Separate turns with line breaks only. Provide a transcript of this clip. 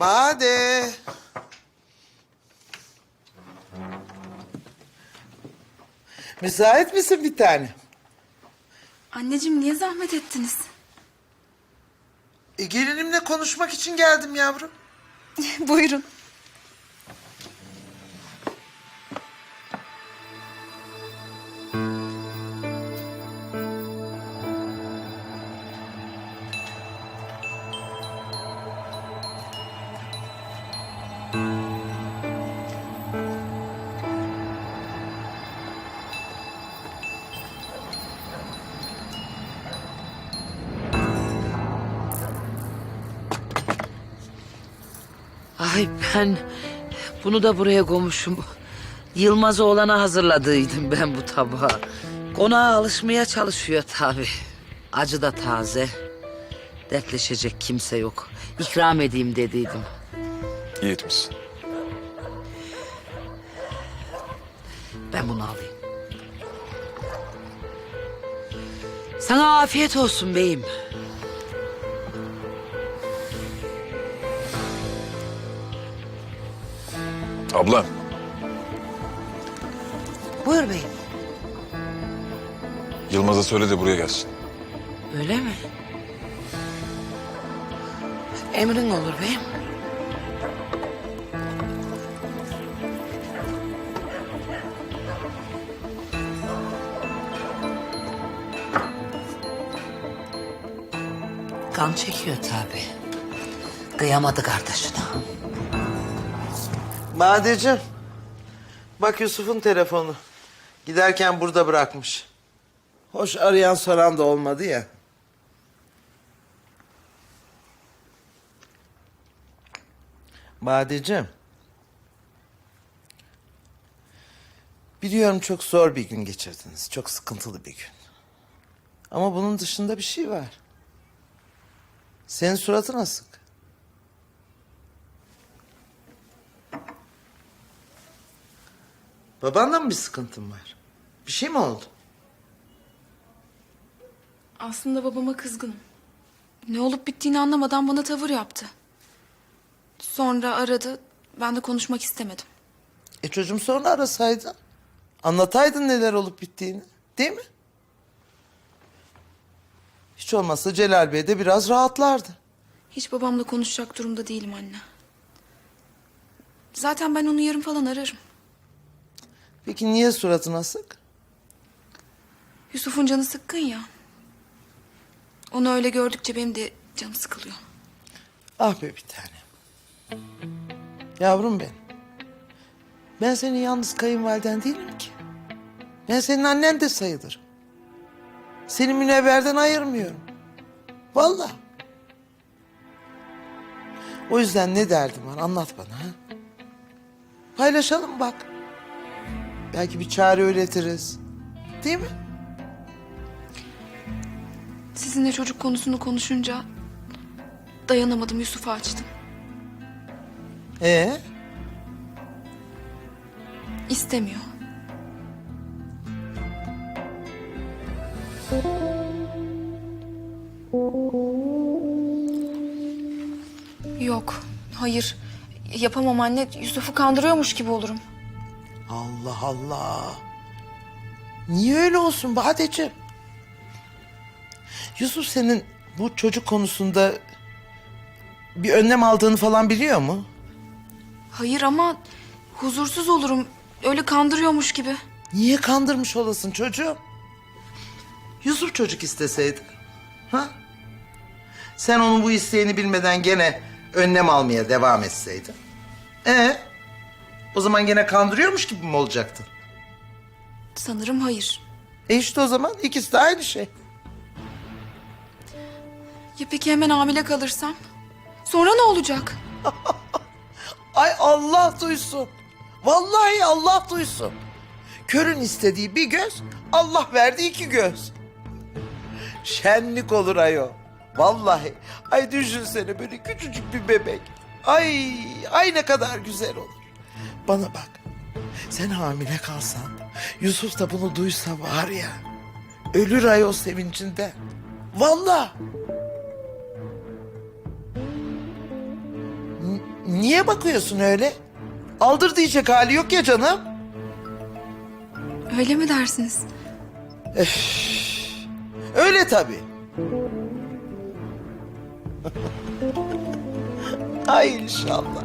Bade. Müsait misin bir tane?
Anneciğim niye zahmet ettiniz?
E, gelinimle konuşmak için geldim yavrum.
Buyurun.
Ay ben bunu da buraya koymuşum. Yılmaz oğlana hazırladıydım ben bu tabağı. Konağa alışmaya çalışıyor tabii. Acı da taze. Dertleşecek kimse yok. İkram edeyim dediydim.
İyi etmişsin.
Ben bunu alayım. Sana afiyet olsun beyim.
Abla
Buyur beyim.
Yılmaz'a söyle de buraya gelsin.
Öyle mi? Emrin olur beyim. Kan çekiyor tabi. Kıyamadı kardeşine.
Badeciğim. Bak Yusuf'un telefonu. Giderken burada bırakmış. Hoş arayan soran da olmadı ya. Badeciğim. Biliyorum çok zor bir gün geçirdiniz. Çok sıkıntılı bir gün. Ama bunun dışında bir şey var. Senin suratın asık. Babanla mı bir sıkıntın var? Bir şey mi oldu?
Aslında babama kızgınım. Ne olup bittiğini anlamadan bana tavır yaptı. Sonra aradı. Ben de konuşmak istemedim.
E çocuğum sonra arasaydın. Anlataydın neler olup bittiğini. Değil mi? Hiç olmazsa Celal Bey de biraz rahatlardı.
Hiç babamla konuşacak durumda değilim anne. Zaten ben onu yarın falan ararım.
Peki niye suratın asık?
Yusuf'un canı sıkkın ya. Onu öyle gördükçe benim de canım sıkılıyor.
Ah be bir tane. Yavrum benim. Ben senin yalnız kayınvaliden değilim ki. Ben senin annen de sayılırım. Seni münevverden ayırmıyorum. Vallahi. O yüzden ne derdin var anlat bana ha. Paylaşalım bak. Belki bir çare üretiriz. Değil mi?
Sizinle çocuk konusunu konuşunca dayanamadım Yusuf'u açtım.
Ee,
İstemiyor. Yok, hayır. Yapamam anne. Yusuf'u kandırıyormuş gibi olurum.
Allah Allah. Niye öyle olsun Badeciğim? Yusuf senin bu çocuk konusunda bir önlem aldığını falan biliyor mu?
Hayır ama huzursuz olurum. Öyle kandırıyormuş gibi.
Niye kandırmış olasın çocuğum? Yusuf çocuk isteseydi. Ha? Sen onun bu isteğini bilmeden gene önlem almaya devam etseydin. Ee? O zaman gene kandırıyormuş gibi mi olacaktın?
Sanırım hayır.
E işte o zaman ikisi de aynı şey.
Ya peki hemen hamile kalırsam? Sonra ne olacak?
Ay Allah duysun. Vallahi Allah duysun. Körün istediği bir göz, Allah verdi iki göz. Şenlik olur ayo. Vallahi. Ay düşünsene böyle küçücük bir bebek. Ay, ay ne kadar güzel olur. Bana bak. Sen hamile kalsan, Yusuf da bunu duysa var ya. Ölür ayol sevincinden. Vallahi. N- Niye bakıyorsun öyle? Aldır diyecek hali yok ya canım.
Öyle mi dersiniz?
Öyle tabii. Ay inşallah.